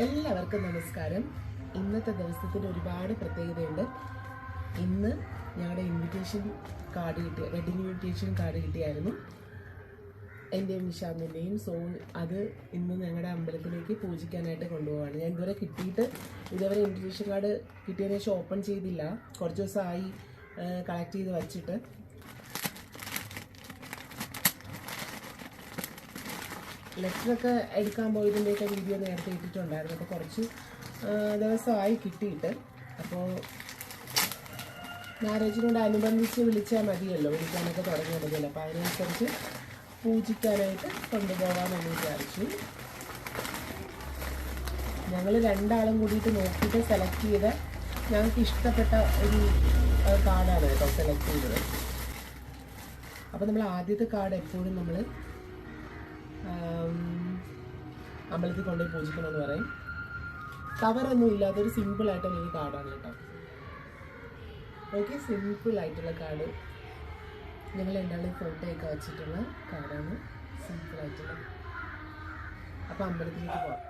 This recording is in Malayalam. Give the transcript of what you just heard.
എല്ലാവർക്കും നമസ്കാരം. ഇന്നത്തെ ദിവസത്തിന് ഒരുപാട് പ്രത്യേകതയുണ്ട്. ഇന്ന് ഞങ്ങളുടെ ഇൻവിറ്റേഷൻ കാർഡ് കിട്ടിയ വെഡിങ് ഇൻവിറ്റേഷൻ കാർഡ് കിട്ടിയായിരുന്നു. എന്റെയും നിഷാന്തിന്റെയും സോ അത് ഇന്ന് ഞങ്ങളുടെ അമ്പലത്തിലേക്ക് പൂജിക്കാനായിട്ട് കൊണ്ടുപോവാണ്. ഞാൻ ഇതുവരെ കിട്ടിയിട്ട് ഇതുവരെ ഇൻവിറ്റേഷൻ കാർഡ് കിട്ടിയതിന് ശേഷം ഓപ്പൺ ചെയ്തില്ല. കുറച്ച് ദിവസമായി കളക്ട് ചെയ്ത് വച്ചിട്ട്. ലെറ്ററൊക്കെ എടുക്കാൻ പോയതിന്റെയൊക്കെ വീഡിയോ നേരത്തെ ഇട്ടിട്ടുണ്ടായിരുന്നു. അപ്പോൾ കുറച്ച് ദിവസമായി കിട്ടിയിട്ട്. അപ്പോൾ മാരേജിനോട് അനുബന്ധിച്ച് വിളിച്ചാൽ മതിയല്ലോ വിളിക്കാനൊക്കെ തുടങ്ങിയാൽ മതിയല്ലോ അപ്പോൾ അതിനനുസരിച്ച് പൂജിക്കാനായിട്ട് കൊണ്ടുപോകാമെന്ന് വിചാരിച്ചു. ഞങ്ങൾ രണ്ടാളും കൂടിയിട്ട് നോക്കിയിട്ട് സെലക്ട് ചെയ്ത ഞങ്ങൾക്ക് ഇഷ്ടപ്പെട്ട ഒരു കാർഡാണ് കേട്ടോ സെലക്ട് ചെയ്തത്. അപ്പോൾ നമ്മൾ ആദ്യത്തെ കാർഡ് എപ്പോഴും നമ്മൾ അമ്പലത്തിൽ കൊണ്ടുപോയി പൂജിക്കണമെന്ന് പറയും. കവറൊന്നും ഇല്ലാത്ത ഒരു സിമ്പിൾ ആയിട്ടുള്ള ഒരു കാർഡാണ് കേട്ടോ. ഓക്കെ സിമ്പിൾ ആയിട്ടുള്ള കാർഡ് ഞങ്ങൾ രണ്ടാളും ഫോട്ടോ ഒക്കെ വെച്ചിട്ടുള്ള കാർഡാണ് സിമ്പിൾ ആയിട്ടുള്ള. അപ്പോൾ അമ്പലത്തിലേക്ക് പോവാം.